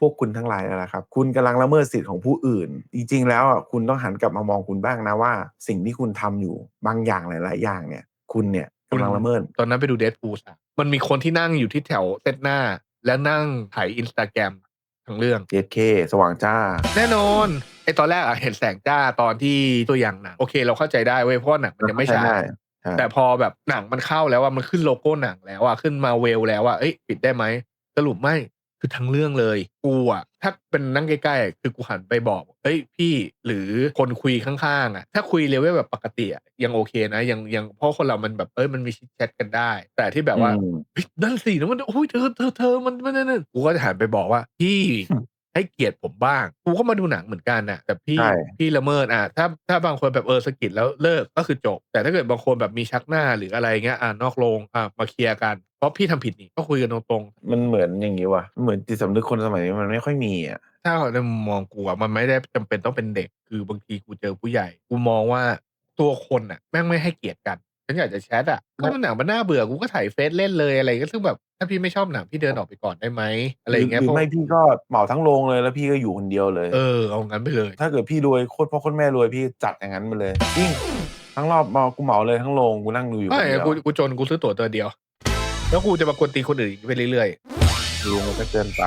พวกคุณทั้งหลายนั่นแหละครับ คุณกำลังละเมิดสิทธิ์ของผู้อื่น จริง ๆ แล้วอะคุณต้องหันกลับมามองคุณบ้างนะว่า สิ่งที่คุณทำอยู่บางอย่างหลาย ๆ อย่างเนี่ย คุณเนี่ยกำลังละเมิดตอนนั้นไปดูเด p พูลมันมีคนที่นั่งอยู่ที่แถวเซตหน้า แล้วนั่งถ่ายอินสตาแกรมทั้งเรื่อง JK สว่างจ้า แน่นอนไอตอนแรกอะเห็นแสงจ้าตอนที่ตัวอย่างหนังโอเค เราเข้าใจได้เว้ยเพราะว่าหนังมันยังไม่ฉายใช่ใช่แต่พอแบบหนังมันเข้าแล้วว่ามันขึ้นโลโก้หนังแล้วอะขึ้นมาเวลแล้วว่าเอ้ยปิดได้ไหมสรุปไม่ คือทั้งเรื่องเลยกูอะถ้าเป็นนั่งใกล้ๆอะคือกูหันไปบอกเอ้ยพี่หรือคนคุยข้างๆอะถ้าคุยเลเวลแบบปกติอะยังโอเคนะยังยังเพราะคนเรามันแบบเอ้ยมันมีชิดแชทกันได้ แต่ที่แบบว่าอืมเฮ้ยนั่นสิแล้วมันโอ้ยเธอเธอเธอมันมันนั่นนั่นกูก็จะหันไปบอกว่าพี่ ให้เกียรติผมบ้าง กูก็มาดูหนังเหมือนกันน่ะแต่พี่ใช่ พี่ละเมิดอะถ้าถ้าบางคนแบบเออสะกิดแล้วเลิกก็คือจบ แต่ถ้าเกิดบางคนแบบมีชักหน้าหรืออะไรเงี้ยอ่านอกโรงอะมาเคลียร์กันเพราะพี่ทำผิดนี่ก็คุยกันตรงมันเหมือนอย่างนี้ว่ะเหมือนจิตสำนึกคนสมัยนี้มันไม่ค่อยมีอะ ๆถ้าในมุมมองกูอะมันไม่ได้จำเป็นต้องเป็นเด็ก คือบางทีกูเจอผู้ใหญ่ กูมองว่าตัวคนอะแม่งไม่ให้เกียรติกัน ฉันอยากจะแชทอะก็หนังมันน่าเบื่อ กูก็ถ่ายเฟซเล่นเลย อะไรก็ซึ่งแบบถ้าพี่ไม่ชอบหนัง พี่เดินออกไปก่อนได้ไหม อะไรอย่างเงี้ยหรือเพราะ ไม่พี่ก็เหมาทั้งโรงเลย แล้วพี่ก็อยู่คนเดียวเลย เออ เอางั้นไปเลย ถ้าเกิดพี่รวย โคตรพ่อโคตรแม่รวย พี่จัดอย่างนั้นไปเลย จริง ทั้งรอบเมา กูเหมาเลยทั้งโรง กูนั่งดูอยู่คไม่นเดียวกูกูจน กูซื้อตั๋วตัวเดียว แล้วกูจะมากวนตีนคนอื่นอีกไปเรื่อยๆดูมันก็เกินไป